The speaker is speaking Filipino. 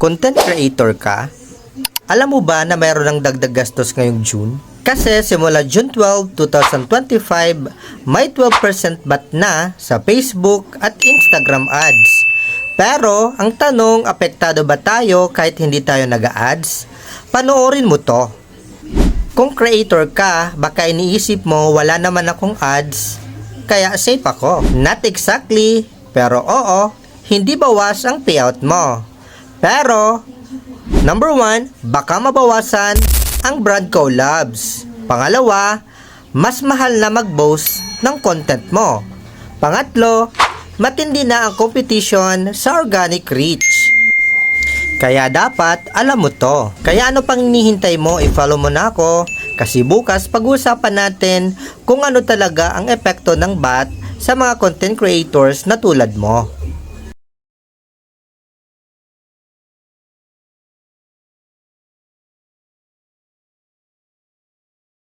Content creator ka? Alam mo ba na mayroon ng dagdag gastos ngayong June? Kasi simula June 12, 2025, may 12% bat na sa Facebook at Instagram ads. Pero, ang tanong, apektado ba tayo kahit hindi tayo nag-ads? Panoorin mo to. Kung creator ka, baka iniisip mo wala naman akong ads, kaya safe ako. Not exactly, pero oo, hindi bawas ang payout mo. Pero, number one, baka mabawasan ang brand collabs. Pangalawa, mas mahal na mag-boast ng content mo. Pangatlo, matindi na ang competition sa organic reach. Kaya dapat alam mo to. Kaya ano pang hinihintay mo, i-follow mo na ako. Kasi bukas pag-uusapan natin kung ano talaga ang epekto ng BAT sa mga content creators na tulad mo.